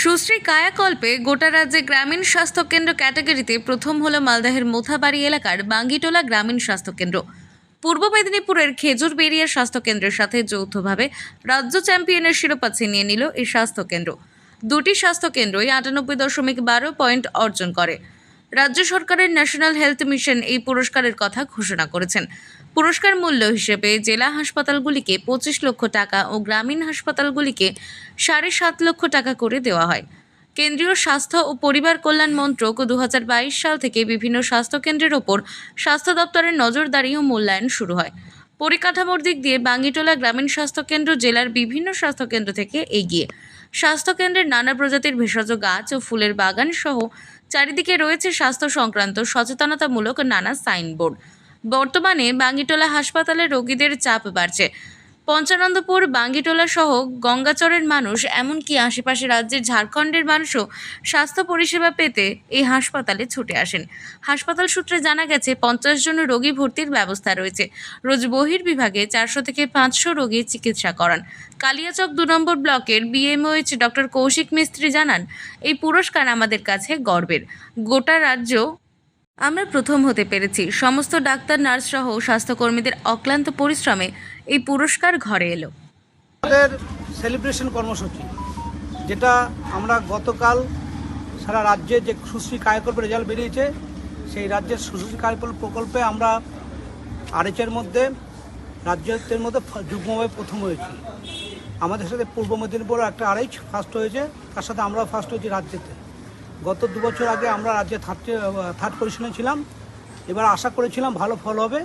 সুশ্রী কায়াকল্পে গোটা রাজ্যে গ্রামীণ স্বাস্থ্যকেন্দ্র ক্যাটাগরিতে প্রথম হলো মালদাহের মোথাবাড়ি এলাকার বাঙ্গিটোলা গ্রামীণ স্বাস্থ্যকেন্দ্র। পূর্ব মেদিনীপুরের খেজুর খেজুরবেড়িয়া স্বাস্থ্যকেন্দ্রের সাথে যৌথভাবে রাজ্য চ্যাম্পিয়নের শিরোপা ছিনিয়ে নিল এই স্বাস্থ্যকেন্দ্র। দুটি স্বাস্থ্যকেন্দ্রই আটানব্বই দশমিক বারো পয়েন্ট অর্জন করে। রাজ্য সরকারের ন্যাশনাল হেলথ মিশন এই পুরস্কারের কথা ঘোষণা করেছেন। পুরস্কার মূল্য হিসেবে জেলা হাসপাতালগুলিকে পঁচিশ লক্ষ টাকা ও গ্রামীণ হাসপাতালগুলিকে সাড়ে সাত লক্ষ টাকা করে দেওয়া হয়। কেন্দ্রীয় স্বাস্থ্য ও পরিবার কল্যাণ মন্ত্রক দু হাজার বাইশ সাল থেকে বিভিন্ন স্বাস্থ্যকেন্দ্রের ওপর স্বাস্থ্য দপ্তরের নজরদারি ও মূল্যায়ন শুরু হয়। পরিকাঠামোর দিক দিয়ে বাঙ্গিটোলা গ্রামীণ স্বাস্থ্যকেন্দ্র জেলার বিভিন্ন স্বাস্থ্যকেন্দ্র থেকে এগিয়ে। স্বাস্থ্যকেন্দ্রের নানা প্রজাতির ভেষজ গাছ ও ফুলের বাগান সহ চারিদিকে রয়েছে স্বাস্থ্য সংক্রান্ত সচেতনতামূলক নানা সাইনবোর্ড। বর্তমানে বাঙ্গিটোলা হাসপাতালে রোগীদের চাপ বাড়ছে। পঞ্চানন্দপুর, বাঙ্গিটোলা সহ গঙ্গাচরের মানুষ, এমনকি আশেপাশে রাজ্যের ঝাড়খণ্ডের মানুষও স্বাস্থ্য পরিষেবা পেতে এই হাসপাতালে ছুটে আসেন। হাসপাতাল সূত্রে জানা গেছে, পঞ্চাশ জন রোগী ভর্তির ব্যবস্থা রয়েছে। রোজ বহির্বিভাগে চারশো থেকে পাঁচশো রোগী চিকিৎসা করান। কালিয়াচক দু নম্বর ব্লকের বিএমওএইচ ডক্টর কৌশিক মিস্ত্রি জানান, এই পুরস্কার আমাদের কাছে গর্বের। গোটা রাজ্য আমরা প্রথম হতে পেরেছি। সমস্ত ডাক্তার, নার্স সহ স্বাস্থ্যকর্মীদের অক্লান্ত পরিশ্রমে এই পুরস্কার ঘরে এলো। আমাদের সেলিব্রেশন কর্মসূচি, যেটা আমরা গতকাল সারা রাজ্যে যে সুশ্রী কায়কল্প রেজাল্ট বেরিয়েছে, সেই রাজ্যের সুশ্রী কায়কল্প প্রকল্পে আমরা আরএচের মধ্যে, রাজ্যের মধ্যে যুগ্মভাবে প্রথম হয়েছি। আমাদের সাথে পূর্ব মেদিনীপুর একটা আরএইচ ফার্স্ট হয়েছে, তার সাথে আমরাও ফার্স্ট হয়েছি রাজ্যেতে। গত দু বছর আগে আমরা রাজ্যে থার্ড থার্ড পজিশনে ছিলাম। এবার আশা করেছিলাম ভালো ফল হবে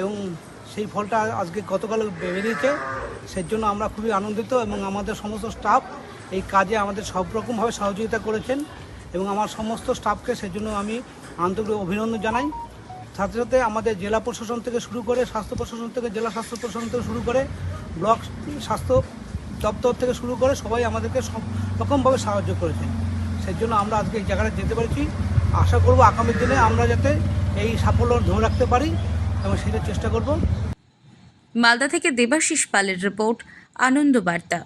এবং সেই ফলটা আজকে গতকাল বেরিয়েছে। সেই জন্য আমরা খুবই আনন্দিত এবং আমাদের সমস্ত স্টাফ এই কাজে আমাদের সব রকমভাবে সহযোগিতা করেছেন এবং আমার সমস্ত স্টাফকে সেই জন্য আমি আন্তরিক অভিনন্দন জানাই। সাথে সাথে আমাদের জেলা প্রশাসন থেকে শুরু করে স্বাস্থ্য প্রশাসন থেকে, জেলা স্বাস্থ্য প্রশাসন থেকে শুরু করে ব্লক স্বাস্থ্য দপ্তর থেকে শুরু করে সবাই আমাদেরকে সব রকমভাবে সাহায্য করেছেন। সেই জন্য আমরা আজকে এই জায়গাটা যেতে পেরেছি। আশা করব আগামী দিনে আমরা যাতে এই সাফল্য ধরে রাখতে পারি এবং সেটা চেষ্টা করব। মালদা থেকে দেবাশিস পালের রিপোর্ট, আনন্দ বার্তা।